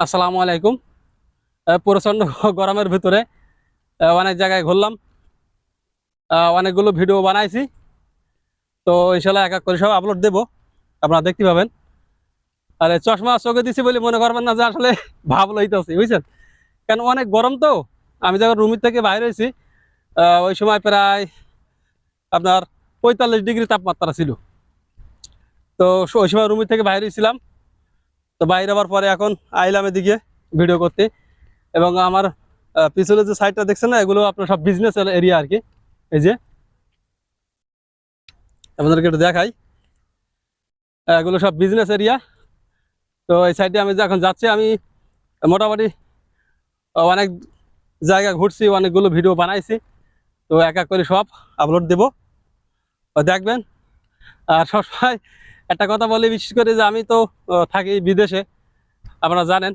আসসালামু আলাইকুম। প্রচণ্ড গরমের ভিতরে অনেক জায়গায় ঘুরলাম। অনেকগুলো ভিডিও বানাইছি। তো ইনশাল্লাহ এক এক করে সব আপলোড দেবো। আপনারা দেখতে পাবেন। আর, চশমা চোখে দিছি বলে মনে করবেন না যে আসলে ভাব লইতেছি, বুঝছেন? কেন অনেক গরম তো। আমি যখন রুমের থেকে বাইরে হয়েছি ওই সময় প্রায় আপনার পঁয়তাল্লিশ ডিগ্রি তাপমাত্রা ছিল। তো ওই সময় রুমের থেকে বাইরে ছিলাম তো বাইরে আবার পরে এখন আইলাম এদিকে ভিডিও করতে। এবং আমার পিছনে যে সাইডটা দেখছেন না, এগুলো আপনার সব বিজনেস এরিয়া আর কি। এই যে, আপনাদেরকে একটু দেখাই। এগুলো সব বিজনেস এরিয়া তো এই সাইডে আমি এখন যাচ্ছি, আমি মোটামুটি অনেক জায়গা ঘুরছি, অনেকগুলো ভিডিও বানাইছি। তো এক এক করে সব আপলোড দেব। দেখবেন, আর সবসময় একটা কথা বলি, বিশেষ করে যে আমি তো থাকি বিদেশে, আপনারা জানেন।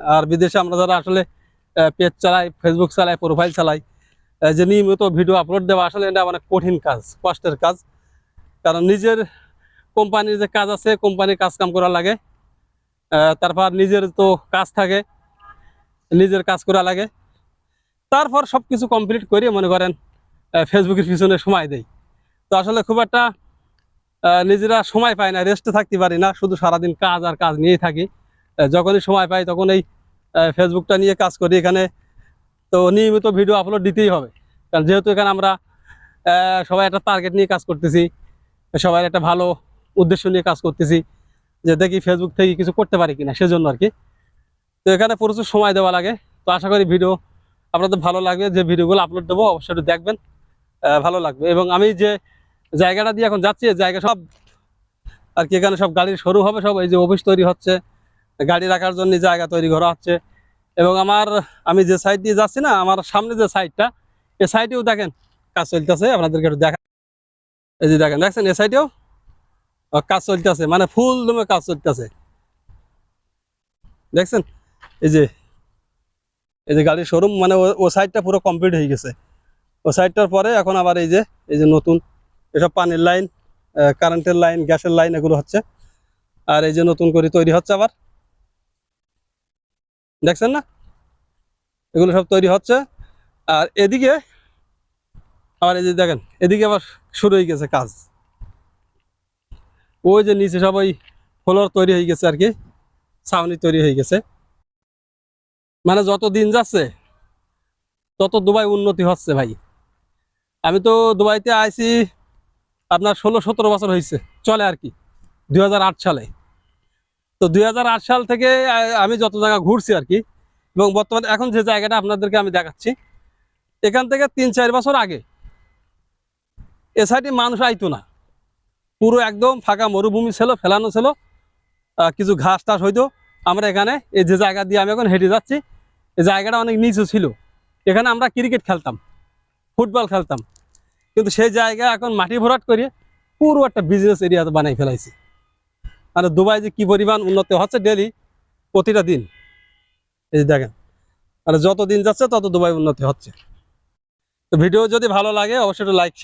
আর বিদেশে আমরা যারা আসলে পেজ চালাই ফেসবুক চালাই প্রোফাইল চালাই যে নিয়মিত ভিডিও আপলোড দেওয়া আসলে এটা অনেক কঠিন কাজ, কষ্টের কাজ। কারণ নিজের কোম্পানির যে কাজ আছে কোম্পানির কাজ কাম করা লাগে। তারপর নিজের তো কাজ থাকে, নিজের কাজ করা লাগে। তারপর সব কিছু কমপ্লিট করে, মনে করেন ফেসবুকের পিছনে সময় দেই। তো আসলে খুব একটা নিজেরা সময় পায় না রেস্টে থাকতে পারি না, শুধু সারাদিন কাজ আর কাজ নিয়েই থাকি। যখনই সময় পাই তখন এই ফেসবুকটা নিয়ে কাজ করি। এখানে তো নিয়মিত ভিডিও আপলোড দিতেই হবে। কারণ যেহেতু এখানে আমরা সবাই একটা টার্গেট নিয়ে কাজ করতেছি, সবাই একটা ভালো উদ্দেশ্য নিয়ে কাজ করতেছি, যে দেখি ফেসবুক থেকে কিছু করতে পারি কিনা, সেজন্য আর কি তো এখানে প্রচুর সময় দেওয়া লাগে। তো আশা করি ভিডিও আপনাদের ভালো লাগবে। যে ভিডিওগুলো আপলোড দেবো, অবশ্যই দেখবেন। ভালো লাগবে। এবং আমি যে জায়গাটা দিয়ে এখন যাচ্ছি জায়গা সব আর কি, এখানে সব গাড়ির শুরু হবে, সব এই যে অফিস তৈরি হচ্ছে, গাড়ি রাখার জন্য জায়গা তৈরি করা হচ্ছে। এবং আমার, আমি যে সাইড দিয়ে যাচ্ছি না, আমার সামনে যে সাইডটা এই সাইডেও দেখেন কাজ চলতেছে, আপনাদেরকে একটু দেখা এই যে দেখেন, দেখছেন এ সাইডেও কাজ চলতেছে মানে ফুল দমে কাজ চলতেছে। দেখছেন? এই যে এই যে গাড়ির শোরুম মানে ও সাইডটা পুরো কমপ্লিট হয়ে গেছে। ও সাইডটার পরে এখন আবার এই যে এই যে নতুন এসব পানির লাইন কারেন্টের লাইন, গ্যাসের লাইন, এগুলো হচ্ছে। আর এই যে নতুন করে তৈরি হচ্ছে আবার। দেখছেন না? এগুলো সব তৈরি হচ্ছে। আর এদিকে, আবার এই যে দেখেন, এদিকে আবার শুরু হয়ে গেছে কাজ। ওই যে নিচে সব ওই ফ্লোর তৈরি হয়ে গেছে আর কি, ছাউনি তৈরি হয়ে গেছে। মানে যত দিন যাচ্ছে, তত দুবাই উন্নতি হচ্ছে ভাই। আমি তো দুবাইতে আইছি আপনার ষোলো সতেরো বছর হয়েছে, চলে আর কি দু হাজার আট সালে। তো দুই হাজার আট সাল থেকে আমি যত জায়গা ঘুরছি আর কি, এবং বর্তমানে এখন যে জায়গাটা আপনাদেরকে আমি দেখাচ্ছি, এখান থেকে তিন চার বছর আগে এ সাইডে মানুষ আইতো না। পুরো একদম ফাঁকা মরুভূমি ছিল, ফেলানো ছিল কিছু ঘাস টাস হইতো। আমরা এখানে, এই যে জায়গা দিয়ে আমি এখন হেঁটে যাচ্ছি, এই জায়গাটা অনেক নিচু ছিল। এখানে আমরা ক্রিকেট খেলতাম, ফুটবল খেলতাম। কিন্তু সেই জায়গা এখন মাটি ভরাট করে পুরো একটা বিজনেস এরিয়া বানাই ফেলাইছে। আর দুবাই যে কি পরিমাণ উন্নতি হচ্ছে ডেলি প্রতিটা দিন। এই দেখেন, আর যত দিন যাচ্ছে তত দুবাই উন্নতি হচ্ছে। তো ভিডিও যদি ভালো লাগে, অবশ্যই লাইক